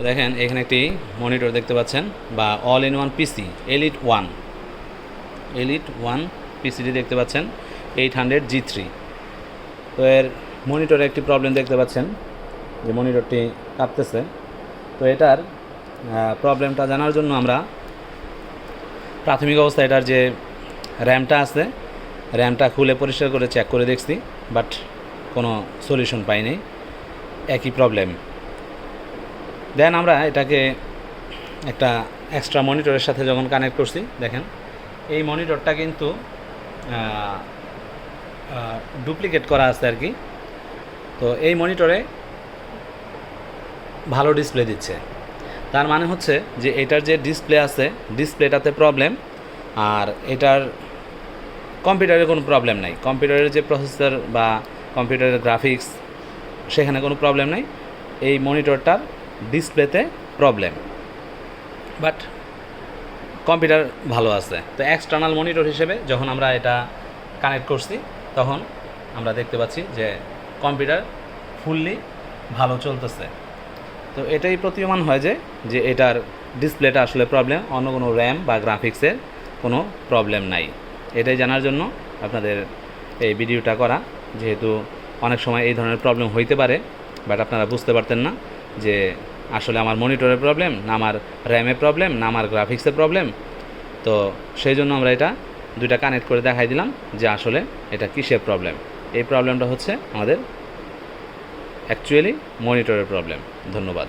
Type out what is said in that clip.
দেখেন, এখানে একটি মনিটর দেখতে পাচ্ছেন, বা all in one PC elite one elite one PCT দেখতে পাচ্ছেন এইট হান্ড্রেড জি থ্রি তো এর মনিটরে একটি প্রবলেম দেখতে পাচ্ছেন, যে মনিটরটি কাঁপতেছে। তো এটার প্রবলেমটা জানার জন্য আমরা প্রাথমিক অবস্থায় এটার যে র্যামটা আছে র্যামটা খুলে পরিষ্কার করে চেক করে দেখছি বাট কোনো সলিউশন পাইনি। একই প্রবলেম দেন আমরা এটাকে একটা এক্সট্রা মনিটরের সাথে যখন কানেক্ট করছি, দেখেন, এই মনিটরটা কিন্তু ডুপ্লিকেট করা আছে আর কি। তো এই মনিটরে ভালো ডিসপ্লে দিচ্ছে। তার মানে হচ্ছে যে এটার যে ডিসপ্লে আছে ডিসপ্লেটাতে প্রবলেম আর এটার কম্পিউটারে কোনো প্রবলেম নাই। কম্পিউটারের যে প্রসেসর বা কম্পিউটারের গ্রাফিক্স সেখানে কোনো প্রবলেম নাই। এই মনিটরটার ডিসপ্লেতে প্রবলেম। বাট কম্পিউটার ভালো আছে। তো এক্সটার্নাল মনিটর হিসেবে যখন আমরা এটা কানেক্ট করছি, তখন আমরা দেখতে পাচ্ছি যে কম্পিউটার ফুললি ভালো চলতেছে। তো এটাই প্রতীয়মান হয় যে যে এটার ডিসপ্লেটা আসলে প্রবলেম অন্য কোনো র্যাম বা গ্রাফিক্সের কোনো প্রবলেম নাই। এটাই জানার জন্য আপনাদের এই ভিডিওটা করা, যেহেতু অনেক সময় এই ধরনের প্রবলেম হইতে পারে, বাট আপনারা বুঝতে পারতেন না যে আসলে আমার মনিটরের প্রবলেম, না আমার র্যামের প্রবলেম, না আমার গ্রাফিক্সের প্রবলেম। তো সেই জন্য আমরা এটা দুইটা কানেক্ট করে দেখাই দিলাম যে আসলে এটা কিসের প্রবলেম। এই প্রবলেমটা হচ্ছে আমাদের অ্যাকচুয়ালি মনিটরের প্রবলেম। ধন্যবাদ।